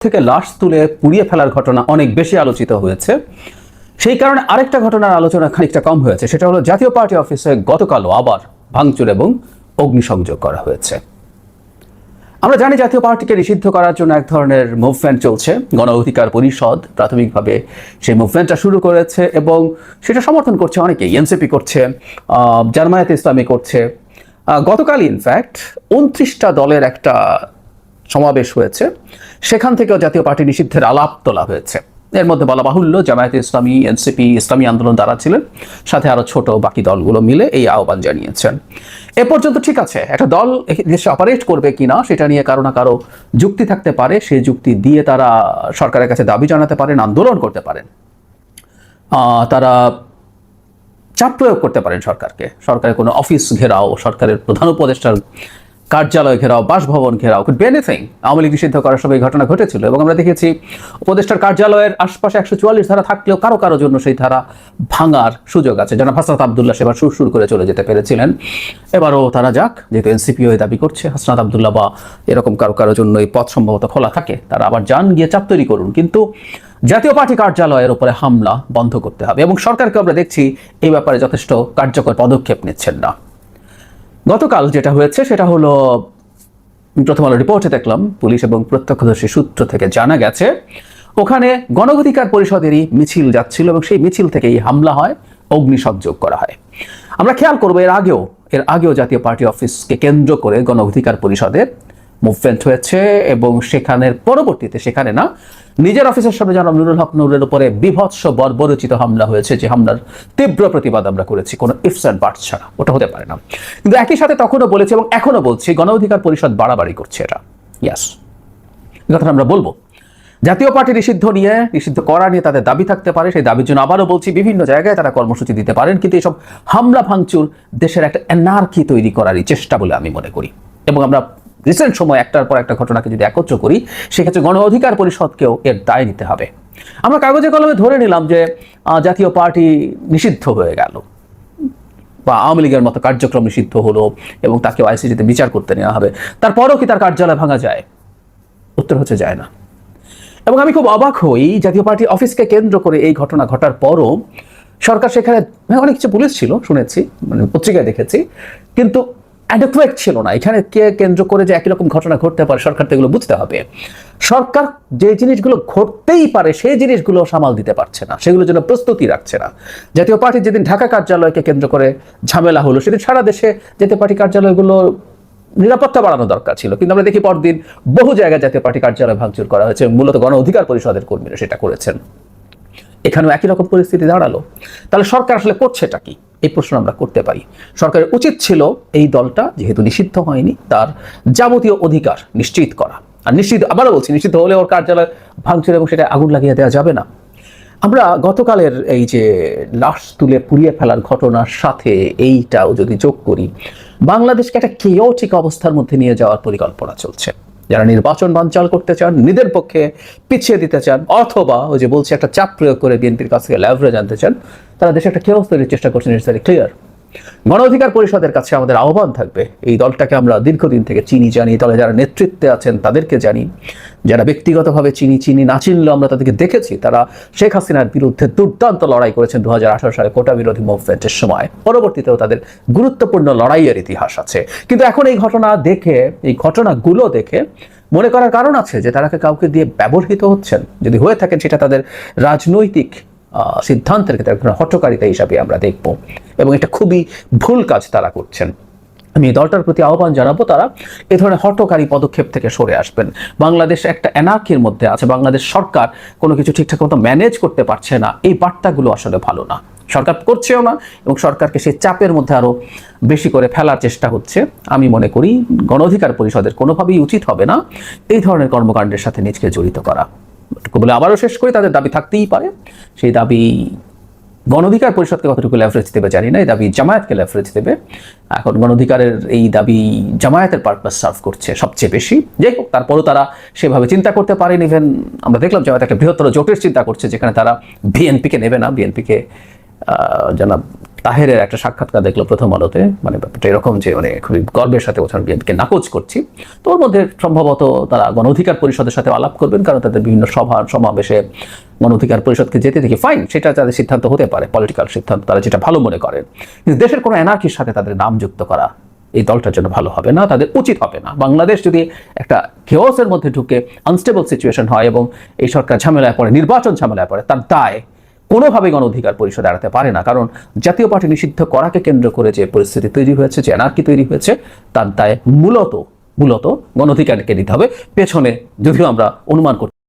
থেকে লাশ তুলে পুড়িয়ে ফেলার ঘটনা অনেক বেশি আলোচিত হয়েছে। সেই কারণে আরেকটা ঘটনার আলোচনা খানিকটা কম হয়েছে সেটা হলো জাতীয় পার্টি অফিসে গতকালও আবার ভাঙচুর এবং অগ্নিসংযোগ করা হয়েছে। আমরা জানি জাতীয় পার্টিকে নিষিদ্ধ করার জন্য এক ধরনের মুভমেন্ট চলছে। গণ অধিকার পরিষদ প্রাথমিকভাবে সেই মুভমেন্টটা শুরু করেছে এবং সেটা সমর্থন করছে অনেকে এনসিপি করছে আহ, জামায়াত ইসলামী করছে। গতকাল ইনফ্যাক্ট উনত্রিশটা দলের একটা সমাবেশ হয়েছে। সেখান থেকেও জাতীয় পার্টি নিষিদ্ধের আলাপ তোলা হয়েছে। এর মধ্যে বলা বাহুল্য, জামায়াত ইসলামী, এনসিপি, ইসলামী আন্দোলন দ্বারা ছিলেন। সাথে আরও ছোট বাকি দলগুলো মিলে এই আহ্বান জানিয়েছেন। এ পর্যন্ত ঠিক আছে, একটা দল দেশে অপারেট করবে কিনা সেটা নিয়ে কারও না কারও যুক্তি থাকতে পারে। সেই যুক্তি দিয়ে তারা সরকারের কাছে দাবি জানাতে পারেন, আন্দোলন করতে পারেন। তারা চাপ প্রয়োগ করতে পারেন সরকারকে। সরকারের কোনো অফিস ঘেরাও, সরকারের প্রধান উপদেষ্টার কার্যালয় ঘেরাও, বাসভবন ঘেরাও কুড বেনিথিং আওয়ামী লীগ নিষিদ্ধ করার সময় ঘটনা ঘটেছিল এবং আমরা দেখেছি উপদেষ্টার কার্যালয়ের আশপাশে একশো চুয়াল্লিশ ধারা থাকলেও কারও কারও জন্য সেই ধারা ভাঙার সুযোগ আছে। যেন হাসনাত আবদুল্লাহ সেবার সুর সুর করে চলে যেতে পেরেছিলেন। এবারও তারা যাক, যেহেতু এনসিপিও দাবি করছে, হাসনাত আবদুল্লাহ বা এরকম কারও কারও জন্য এই পথ সম্ভবত খোলা থাকে, তারা আবার যান, গিয়ে চাপ তৈরি করুন। কিন্তু জাতীয় পার্টি কার্যালয়ের উপরে হামলা বন্ধ করতে হবে এবং সরকারকে আমরা দেখছি, এই ব্যাপারে যথেষ্ট কার্যকর পদক্ষেপ নিচ্ছেন না। গতকাল যেটা হয়েছে সেটা হলো প্রথম আলো রিপোর্টে দেখলাম, পুলিশ এবং প্রত্যক্ষদর্শী সূত্র থেকে জানা গেছে, ওখানে গণঅধিকার পরিষদেরই মিছিল যাচ্ছিল এবং সেই মিছিল থেকেই হামলা হয় অগ্নিসংযোগ করা হয়। আমরা খেয়াল করব এর আগেও এর আগেও জাতীয় পার্টি অফিসকে কেন্দ্র করে গণ অধিকার পরিষদের মুভমেন্ট হয়েছে এবং সেখানের পরবর্তীতে সেখানে না নিজের অফিসের সামনে জনাব নুরুল হক নুরের উপরে বিভৎস বর্বরচিত হামলা হয়েছে যে হামলার তীব্র প্রতিবাদ আমরা করেছি। কোনো ইফস অ্যান্ড বার্টস ছাড়া। ওটা হতে পারে না। কিন্তু একই সাথে তখনও বলেছি এবং এখনও বলছি গণ অধিকার পরিষদ বাড়াবাড়ি করছে এটা ইয়াস কথাটা আমরা বলব। জাতীয় পার্টি নিষিদ্ধ নিয়ে, নিষিদ্ধ করা নিয়ে তাদের দাবি থাকতে পারে। সেই দাবির জন্য আবারও বলছি, বিভিন্ন জায়গায় তারা কর্মসূচি দিতে পারেন, কিন্তু এসব হামলা ভাঙচুর দেশের একটা এনার্কি তৈরি করারই চেষ্টা বলে আমি মনে করি। এবং আমরা রিসেন্ট সময় একটার পর একটা ঘটনাকে যদি একত্র করি সেক্ষেত্রে গণ অধিকার পরিষদকেও এর দায় নিতে হবে। আমরা কাগজে কলমে ধরে নিলাম যে জাতীয় পার্টি নিষিদ্ধ হয়ে গেল বা আওয়ামী লীগের মতো কার্যক্রম নিষিদ্ধ হলো এবং তাকে আইসিটিতে বিচার করতে নেওয়া হবে। তারপরও কি তার কার্যালয় ভাঙা যায়? উত্তর হচ্ছে যায় না। এবং আমি খুব অবাক হই জাতীয় পার্টি অফিসকে কেন্দ্র করে এই ঘটনা ঘটার পরও সরকার সেখানে হ্যাঁ, অনেক কিছু পুলিশ ছিল শুনেছি মানে পত্রিকায় দেখেছি কিন্তু অ্যাডেকুয়েট ছিল না। এখানে কে কেন্দ্র করে যে একই রকম ঘটনা ঘটতে পারে, সরকার তো এগুলো বুঝতে হবে। সরকার যে জিনিসগুলো ঘটতেই পারে, সেই জিনিসগুলো সামাল দিতে পারছে না। সেগুলোর জন্য প্রস্তুতি রাখছে না। জাতীয় পার্টির যেদিন ঢাকা কার্যালয়কে কেন্দ্র করে ঝামেলা হলো, সেদিন সারা দেশে জাতীয় পার্টি কার্যালয়গুলো নিরাপত্তা বাড়ানো দরকার ছিল। কিন্তু আমরা দেখি পরদিন বহু জায়গায় জাতীয় পার্টি কার্যালয় ভাঙচুর করা হয়েছে মূলত গণ অধিকার পরিষদের কর্মীরা সেটা করেছেন। এখানেও একই রকম পরিস্থিতি দাঁড়াল। তাহলে সরকার আসলে করছেটা কি? এই প্রশ্ন আমরা করতে পারি। সরকারের উচিত ছিল এই দলটা, যেহেতু নিষিদ্ধ হয়নি, তার যাবতীয় অধিকার নিশ্চিত করা। আর নিশ্চিত, আবারও বলছি নিশ্চিত হলে ওর কার্যালয় ভাঙচুর এবং সেটা আগুন লাগিয়ে দেওয়া যাবে না। আমরা গতকালের এই যে লাশ তুলে পুড়িয়ে ফেলার ঘটনার সাথে এইটাও যদি যোগ করি, বাংলাদেশকে একটা কেওটিক অবস্থার মধ্যে নিয়ে যাওয়ার পরিকল্পনা চলছে। যারা নির্বাচন বানচাল করতে চান, নিজের পক্ষে পিছিয়ে দিতে চান, অথবা ওই যে বলছে একটা চাপ প্রয়োগ করে বিএনপির কাছ থেকে ল্যাভরেজ আনতে চান, তারা দেশে একটা কেউ তৈরির চেষ্টা করছেন ইটস ক্লিয়ার গণ অধিকার পরিষদের কাছে আমাদের আহ্বান থাকবে। এই দলটাকে আমরা দীর্ঘদিন থেকে চিনি, জানি। দলে যারা নেতৃত্বে আছেন, তাদেরকে জানি। যারা ব্যক্তিগতভাবে চিনি চিনি না চিনলেও আমরা তাদেরকে দেখেছি। তারা শেখ হাসিনার বিরুদ্ধে দুর্দান্ত লড়াই করেছেন দু সালে কোটা বিরোধী মুভমেন্টের সময়। পরবর্তীতেও তাদের গুরুত্বপূর্ণ লড়াইয়ের ইতিহাস আছে। কিন্তু এখন এই ঘটনা দেখে, এই ঘটনাগুলো দেখে মনে করার কারণ আছে যে তারা কাউকে দিয়ে ব্যবহৃত হচ্ছেন? যদি হয়ে থাকেন সেটা তাদের রাজনৈতিক সিদ্ধান্তের ক্ষেত্রে এক ধরনের হটকারিতা হিসাবে আমরা দেখব। এবং এটা খুবই ভুল কাজ তারা করছেন। আমি দলটার প্রতি আহ্বান জানাব, তারা এ ধরনের হটকারী পদক্ষেপ থেকে সরে আসবেন। বাংলাদেশ একটা এনার্কির মধ্যে আছে। বাংলাদেশ সরকার কোনো কিছু ঠিকঠাক মতো ম্যানেজ করতে পারছে না। এই বার্তাগুলো আসলে ভালো না। সরকার করছেও না এবং সরকারকে সেই চাপের মধ্যে আরও বেশি করে ফেলার চেষ্টা হচ্ছে। আমি মনে করি গণ অধিকার পরিষদের কোনোভাবেই উচিত হবে না এই ধরনের কর্মকাণ্ডের সাথে নিজকে জড়িত করা। এটুকু বলে আবারও শেষ করি, তাদের দাবি থাকতেই পারে। সেই দাবি গণঅধিকার পরিষদকে কতটুকু লেভারেজ দেবে জানি না, এই দাবি জামায়াতকে লেভারেজ দেবে। এখন গণঅধিকারের এই দাবি জামায়াতের পারপাস সার্ভ করছে সবচেয়ে বেশি। যাই হোক, তারপরও তারা সেভাবে চিন্তা করতে পারেন ইভেন আমরা দেখলাম জামায়াত একটা বৃহত্তর জোটের চিন্তা করছে, যেখানে তারা বিএনপিকে নেবে না। বিএনপিকে জনাব তাহেরের একটা সাক্ষাৎকার দেখল প্রথম আলোতে। মানে ব্যাপারটা এরকম যে মানে খুবই গর্বের সাথে ওখানে বিএনপিকে নাকচ করছি। তো ওর মধ্যে সম্ভবত তারা গণ অধিকার পরিষদের সাথে আলাপ করবেন, কারণ তাদের বিভিন্ন সভা সমাবেশে গণ অধিকার পরিষদকে যেতে দেখি ফাইন সেটা তাদের সিদ্ধান্ত হতে পারে পলিটিক্যাল সিদ্ধান্ত, তারা যেটা ভালো মনে করেন কিন্তু দেশের কোনো এনার্কির সাথে তাদের নাম যুক্ত করা এই দলটার জন্য ভালো হবে না, তাদের উচিত হবে না। বাংলাদেশ যদি একটা কেওসের মধ্যে ঢুকে আনস্টেবল সিচুয়েশন হয় এবং এই সরকার ঝামেলায় পড়ে, নির্বাচন ঝামেলায় পড়ে, তার দায় কোনোভাবেই গণ অধিকার পরিষদ এড়াতে পারে না। কারণ জাতীয় পার্টি নিষিদ্ধ করাকে কেন্দ্র করে যে পরিস্থিতি তৈরি হয়েছে, যে এনার্কি তৈরি হয়েছে, তার দায় মূলত মূলত গণ অধিকারকে নিতে হবে। পেছনে যদিও আমরা অনুমান করতে